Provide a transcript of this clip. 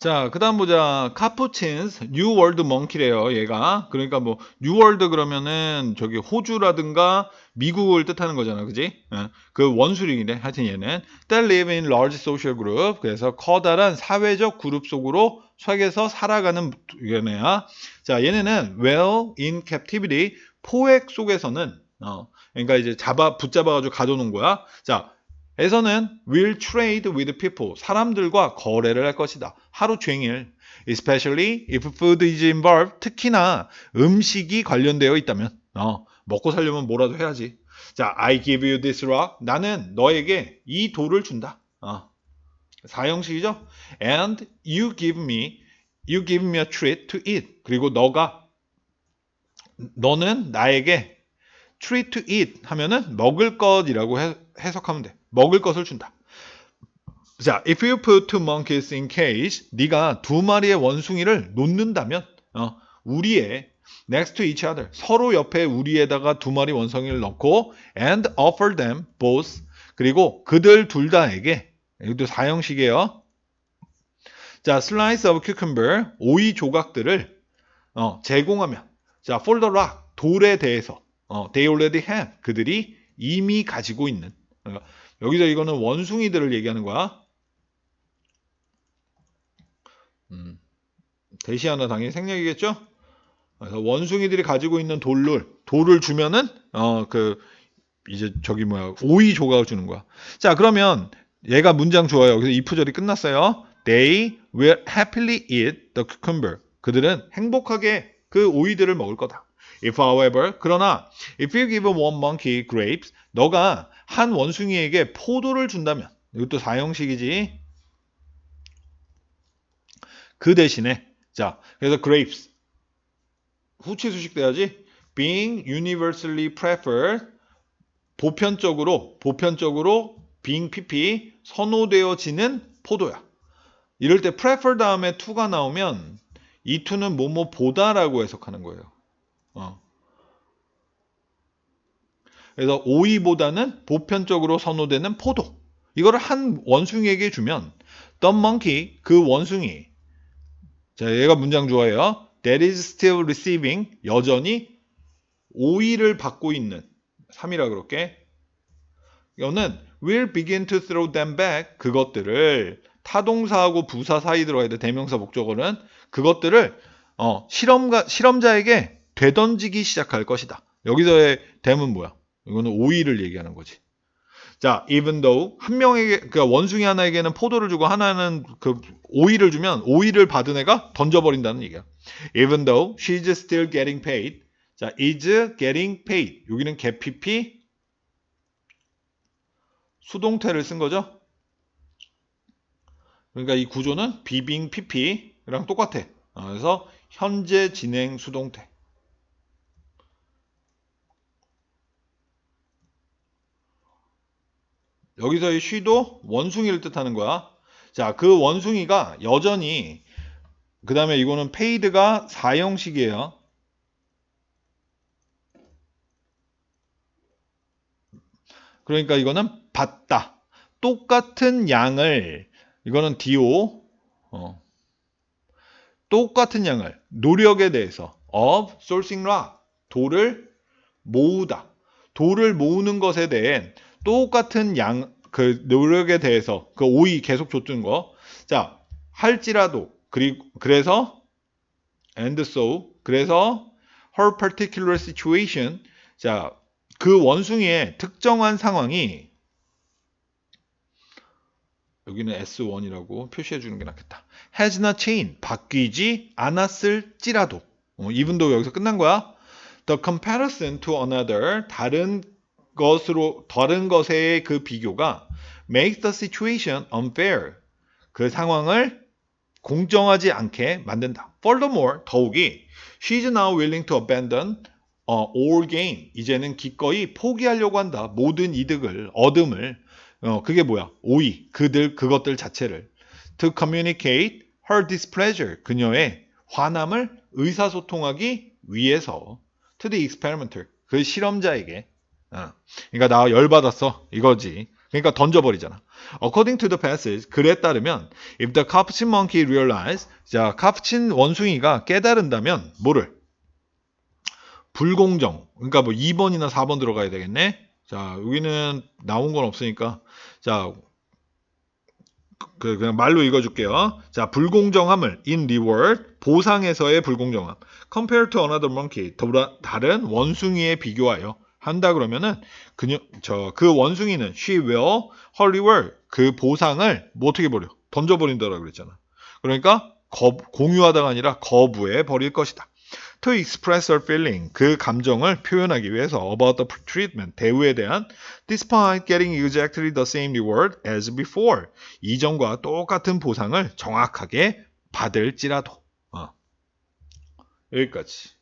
자, 그 다음 보자. 카푸친스, 뉴 월드 멍키래요, 얘가. 그러니까 뭐, 뉴 월드 그러면은, 저기, 호주라든가, 미국을 뜻하는 거잖아, 그지? 예. 그 원수링이래, 하여튼 얘는. They live in large social group. 그래서 커다란 사회적 그룹 속으로 속에서 살아가는 얘네야. 자, 얘네는 well in captivity, 포획 속에서는, 어, 그러니까 이제 잡아, 붙잡아 가지고 가둬 놓은 거야. 자, 에서는 will trade with people 사람들과 거래를 할 것이다. 하루 종일 especially if food is involved 특히나 음식이 관련되어 있다면 어, 먹고 살려면 뭐라도 해야지. 자, I give you this rock 나는 너에게 이 돌을 준다. 어. 사형식이죠. And you give me you give me a treat to eat. 그리고 너가 너는 나에게 treat to eat 하면은 먹을 것이라고 해, 해석하면 돼. 먹을 것을 준다. 자, if you put two monkeys in cage, 네가 두 마리의 원숭이를 놓는다면, 어, 우리의 next to each other, 서로 옆에 우리에다가 두 마리 원숭이를 넣고 and offer them both, 그리고 그들 둘 다에게 이것도 사형식이에요. 자, slice of cucumber, 오이 조각들을 어, 제공하면, 자, for the rock, 돌에 대해서, 어, they already have, 그들이 이미 가지고 있는. 어, 여기서 이거는 원숭이들을 얘기하는 거야. 음, 대시하나 당연히 생략이겠죠? 그래서 원숭이들이 가지고 있는 돌을 돌을 주면은 어 그 이제 저기 뭐야 오이 조각을 주는 거야. 자 그러면 얘가 문장 좋아요. 그래서 이 부절이 끝났어요. They will happily eat the cucumber. 그들은 행복하게 그 오이들을 먹을 거다. If however 그러나 if you give one monkey grapes 너가 한 원숭이에게 포도를 준다면 이것도 사형식이지. 그 대신에 자 그래서 grapes 후치 수식 돼야지. being universally preferred 보편적으로 보편적으로 being pp 선호되어지는 포도야. 이럴 때 prefer 다음에 to가 나오면 이 to는 뭐뭐 보다라고 해석하는 거예요. 어. 그래서 오이보다는 보편적으로 선호되는 포도. 이거를 한 원숭이에게 주면 the monkey 그 원숭이 자 얘가 문장 좋아해요. That is still receiving 여전히 오이를 받고 있는 3이라 그럴게. 이거는 will begin to throw them back 그것들을 타동사하고 부사 사이 들어야 돼 대명사 목적어는 그것들을 어, 실험가 실험자에게 되던지기 시작할 것이다. 여기서의 댐은 뭐야? 이거는 오이를 얘기하는 거지. 자, even though 한 명에게 그러니까 원숭이 하나에게는 포도를 주고 하나는 그 오이를 주면 오이를 받은 애가 던져 버린다는 얘기야. Even though she's still getting paid. 자, is getting paid. 여기는 get pp 수동태를 쓴 거죠. 그러니까 이 구조는 비빙 pp랑 똑같아. 어, 그래서 현재 진행 수동태. 여기서의 쉬도 원숭이를 뜻하는 거야. 자, 그 원숭이가 여전히 그 다음에 이거는 페이드가 사형식이에요. 그러니까 이거는 받다. 똑같은 양을 이거는 DO 어, 똑같은 양을 노력에 대해서 of sourcing rock 돌을 모으다. 돌을 모으는 것에 대해 똑같은 양, 그 노력에 대해서 그 오이 계속 줬던 거. 자, 할지라도 그리고 그래서 and so 그래서 her particular situation 자, 그 원숭이의 특정한 상황이 여기는 S1이라고 표시해 주는 게 낫겠다. has not changed 바뀌지 않았을지라도 어, even도 여기서 끝난 거야. The comparison to another 다른 것으로 다른 것의 그 비교가 makes the situation unfair. 그 상황을 공정하지 않게 만든다. Furthermore, 더욱이 she's now willing to abandon uh, all gain. 이제는 기꺼이 포기하려고 한다. 모든 이득을 얻음을 어, 그게 뭐야? 오이 그들 그것들 자체를 to communicate her displeasure. 그녀의 화남을 의사소통하기 위해서 to the experimenter. 그 실험자에게 어, 그러니까 나 열받았어 이거지. 그러니까 던져버리잖아. According to the passage, 글에 따르면 if the capuchin monkey realize, 자 카푸친 원숭이가 깨달은다면 뭐를? 불공정. 그러니까 뭐 2번이나 4번 들어가야 되겠네. 자 여기는 나온 건 없으니까 자 그, 그냥 말로 읽어줄게요. 자, 불공정함을 in reward 보상에서의 불공정함 compare to another monkey 다른 원숭이에 비교하여 한다 그러면은 그녀 저그 원숭이는 she will her reward 그 보상을 뭐 어떻게 버려 던져 버린다라 그랬잖아. 그러니까 거, 공유하다가 아니라 거부해 버릴 것이다. To express her feeling 그 감정을 표현하기 위해서 about the treatment 대우에 대한 despite getting exactly the same reward as before 이전과 똑같은 보상을 정확하게 받을지라도 어. 여기까지